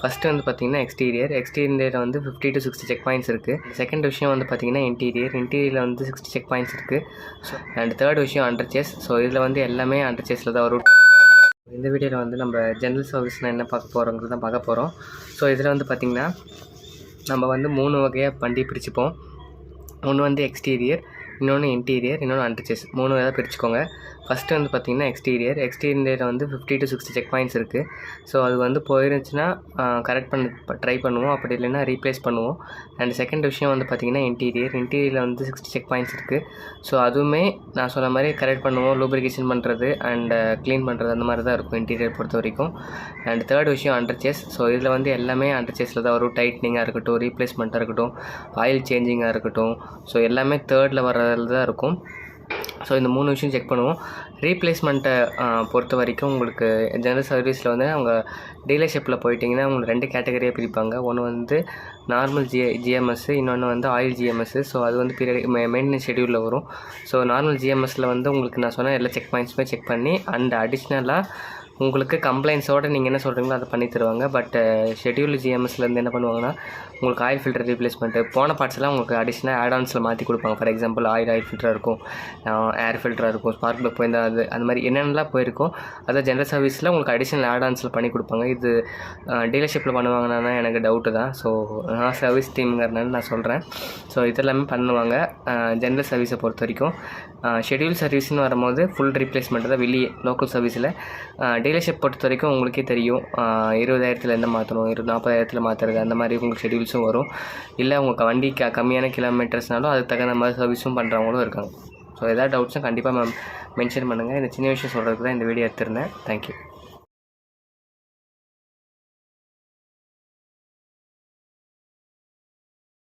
First வந்து பார்த்தீங்கன்னா exterior எக்ஸ்டீரியரில் வந்து fifty to sixty check points இருக்குது செகண்ட் விஷயம் வந்து பார்த்தீங்கன்னா இன்டீரியர் இன்டீரியரில் வந்து சிக்ஸ்டி செக் பாயிண்ட்ஸ் இருக்குது ஸோ அண்ட் தேர்ட் விஷயம் அண்டர் சேஸ் ஸோ இதில் வந்து எல்லாமே அண்டர் சேஸில் தான் வரும். இந்த வீடியோவில் வந்து நம்ம ஜென்ரல் சர்வீஸ்னால் என்ன பார்க்க போகிறோங்கிறது தான் பார்க்க போகிறோம் ஸோ இதில் வந்து பார்த்திங்கன்னா நம்ம வந்து மூணு வகையாக வண்டி பிரிச்சுப்போம். ஒன்று வந்து எக்ஸ்டீரியர் இன்னொன்று இன்டீரியர் இன்னொன்று அண்டர்சேஸ் மூணு வேலை பிரிச்சுக்கோங்க. ஃபஸ்ட்டு வந்து பார்த்திங்கன்னா எக்ஸ்டீரியர் எக்ஸ்டீரியரில் வந்து fifty to sixty check points இருக்குது ஸோ அது வந்து போயிருந்துச்சுன்னா கரெக்ட் பண்ண ட்ரை பண்ணுவோம். அப்படி இல்லைன்னா ரீப்ளேஸ் பண்ணுவோம். அண்ட் செகண்ட் விஷயம் வந்து பார்த்திங்கன்னா இன்டீரியர் இன்டீரியரில் வந்து சிக்ஸ்டி செக் பாயிண்ட்ஸ் இருக்குது ஸோ அதுவுமே நான் சொன்ன மாதிரி கரெக்ட் பண்ணுவோம். லூப்ரிகேஷன் பண்ணுறது அண்ட் க்ளீன் பண்ணுறது அந்த மாதிரி தான் இருக்கும் இன்டீரியர் பொறுத்த வரைக்கும். அண்ட் தேர்ட் விஷயம் அண்டர்ச்சேஸ் ஸோ இதில் வந்து எல்லாமே அண்டர்ச்சேஸில் தான் வரும். டைட்னிங்காக இருக்கட்டும் ரீப்ளேஸ்மெண்ட்டாக இருக்கட்டும் ஆயில் சேஞ்சிங்காக இருக்கட்டும். ஸோ எல்லாமே தேர்டில் வர்றதுல தான் இருக்கும். ஸோ இந்த மூணு விஷயம் செக் பண்ணுவோம். ரீப்ளேஸ்மெண்ட்டை பொறுத்த வரைக்கும் உங்களுக்கு ஜெனரல் சர்வீஸில் வந்து அவங்க டீலர்ஷிப்பில் போயிட்டிங்கன்னா உங்களுக்கு ரெண்டு கேட்டகரியாக பிரிப்பாங்க. ஒன்று வந்து நார்மல் ஜி ஜிஎம்எஸ் இன்னொன்று வந்து ஆயில் ஜிஎம்எஸ் ஸோ அது வந்து பீரியட் மெயின்டெனன்ஸ் ஷெடியூலில் வரும். ஸோ நார்மல் ஜிஎம்எஸில் வந்து உங்களுக்கு நான் சொன்ன எல்லா செக் பாயிண்ட்ஸுமே செக் பண்ணி அண்ட் அடிஷ்னலாக உங்களுக்கு கம்ப்ளைண்ட்ஸோடு நீங்கள் என்ன சொல்கிறீங்களோ அதை பண்ணி தருவாங்க. பட் ஷெட்யூல் ஜிஎம்எஸ்லேருந்து என்ன பண்ணுவாங்கன்னா உங்களுக்கு ஆயில் ஃபில்டர் ரீப்ளேஸ்மெண்ட்டு போன பார்ட்ஸ்லாம் உங்களுக்கு அடிஷ்னல் ஆடான்ஸில் மாற்றி கொடுப்பாங்க. ஃபார் எக்ஸாம்பிள் ஆயில் ஆயில் ஃபில்டராக இருக்கும் ஏர் ஃபில்டராக இருக்கும் ஸ்பார்க் ப்ளக் போயிருந்தால் அது அந்த மாதிரி என்னென்னலாம் போயிருக்கோ அதை ஜென்ரல் சர்வீஸில் உங்களுக்கு அடிஷ்னல் ஆடான்ஸில் பண்ணி கொடுப்பாங்க. இது டீலர்ஷிப்பில் பண்ணுவாங்கன்னா எனக்கு டவுட்டு தான். ஸோ நான் சர்வீஸ் டீம்ங்கிறனால நான் சொல்கிறேன் ஸோ இதெல்லாமே பண்ணுவாங்க. ஜென்ரல் சர்வீஸை பொறுத்த வரைக்கும். ஷெட்யூல் சர்வீஸ்னு வரும்போது ஃபுல் ரீப்ளேஸ்மெண்ட் தான் வெளியே லோக்கல் சர்வீஸில் டீலர்ஷிப் பொறுத்த வரைக்கும் உங்களுக்கே தெரியும். இருபதாயிரத்தில் என்ன மாற்றணும் இரு நாற்பதாயிரத்தில் மாற்றுறது அந்த மாதிரி உங்களுக்கு ஷெட்யூல்ஸும் வரும். இல்லை உங்கள் வண்டி க கம்மியான கிலோமீட்டர்ஸ்னாலும் அதுக்கு தகுந்த மாதிரி சர்வீஸும் பண்ணுறவங்களும் இருக்காங்க. ஸோ எதாவது டவுட்ஸும் கண்டிப்பாக மேம் மென்ஷன் பண்ணுங்கள் இந்த சின்ன விஷயம் சொல்கிறதுக்கு தான் இந்த வீடியோ எடுத்திருந்தேன். தேங்க்யூ